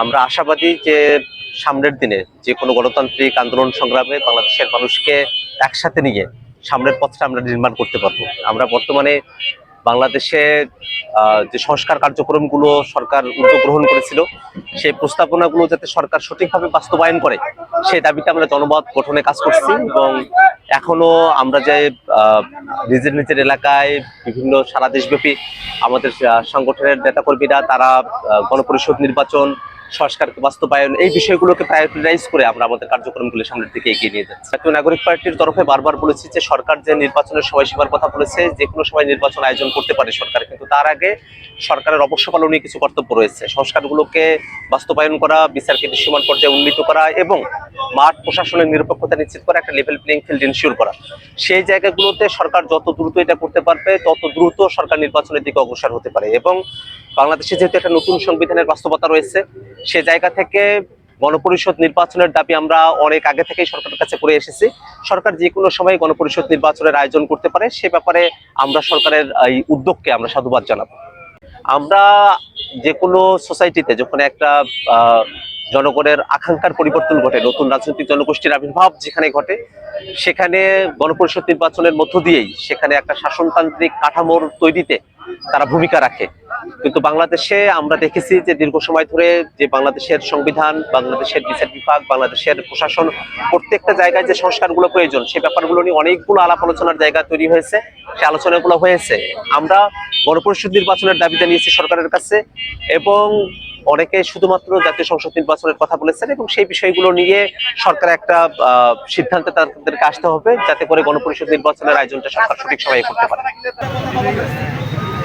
আমরা আশাবাদী যে সামনের দিনে যে কোনো গণতান্ত্রিক আন্দোলন সংগ্রামে বাংলাদেশের মানুষকে একসাথে নিয়ে সামনের পথটা আমরা নির্মাণ করতে পারব। আমরা বর্তমানে বাংলাদেশে যে সংস্কার কার্যক্রমগুলো সরকার উদ্যোগ গ্রহণ করেছিল, সেই প্রস্তাবনাগুলো যাতে সরকার সঠিকভাবে বাস্তবায়ন করে, সেই দাবিতে আমরা জনমত গঠনে কাজ করছি এবং এখনও আমরা যে নিজের নিজের এলাকায় বিভিন্ন সারা দেশব্যাপী আমাদের সংগঠনের নেতাকর্মীরা, তারা গণপরিষদ নির্বাচন সংস্কার, বাস্তবায়ন এই বিষয়গুলোকে প্রায়োরিটাইজ করে আমরা আমাদের কার্যক্রমগুলো সামনের দিকে এগিয়ে নিয়ে যাচ্ছি। জাতীয় নাগরিক পার্টির তরফে বারবার বলেছি যে সরকার যে নির্বাচনের সময়সীমার কথা বলেছে, যে কোনো সময় নির্বাচন আয়োজন করতে পারে সরকার, কিন্তু তার আগে সরকারের অবশ্য পালনীয় কিছু কর্তব্য রয়েছে। সংস্কারগুলোকে বাস্তবায়ন করা, বিচারকে দৃশ্যমান পর্যায়ে উন্নীত করা এবং মাঠ প্রশাসনের নিরপেক্ষতা নিশ্চিত করা, একটা লেভেল প্লেইং ফিল্ড ইনশিওর করা। সেই জায়গাগুলোতে সরকার যত দ্রুত এটা করতে পারবে, তত দ্রুত সরকার নির্বাচনের দিকে অগ্রসর হতে পারে এবং বাংলাদেশে যেহেতু একটা নতুন সংবিধানের বাস্তবতা রয়েছে সে জায়গা থেকে গণপরিষদ নির্বাচনের দাবি আমরা অনেক আগে থেকেই সরকারের কাছে করে এসেছি। সরকার যে কোনো সময় গণপরিষদ নির্বাচনের আয়োজন করতে পারে, সে ব্যাপারে আমরা সরকারের, এই উদ্যোগকে আমরা সাধুবাদ জানাব। আমরা যে কোনো সোসাইটিতে যখন একটা জনগণের আকাঙ্ক্ষার পরিবর্তন ঘটে, নতুন রাজনৈতিক জনগোষ্ঠীর আবির্ভাব যেখানে ঘটে, সেখানে গণপরিষদ নির্বাচনের মধ্য দিয়েই সেখানে একটা শাসনতান্ত্রিক কাঠামোর তৈরিতে তারা ভূমিকা রাখে। কিন্তু বাংলাদেশে আমরা দেখেছি যে দীর্ঘ সময় ধরে যে বাংলাদেশের সংবিধান, বাংলাদেশের বিচার বিভাগ, বাংলাদেশের প্রশাসন প্রত্যেকটা জায়গায় যে সংস্কারগুলো প্রয়োজন, সে ব্যাপারগুলো নিয়ে অনেকগুলো আলাপ আলোচনার জায়গা তৈরি হয়েছে, সে আলোচনাগুলো হয়েছে। আমরা গণপরিষদ নির্বাচনের দাবি জানিয়েছি সরকারের কাছে এবং অনেকে শুধুমাত্র জাতীয় সংসদ নির্বাচনের কথা বলেছেন এবং সেই বিষয়গুলো নিয়ে সরকার একটা সিদ্ধান্তে তাদেরকে আসতে হবে যাতে করে গণপরিষদ নির্বাচনের আয়োজনটা সরকার সঠিক সময়ে করতে পারে।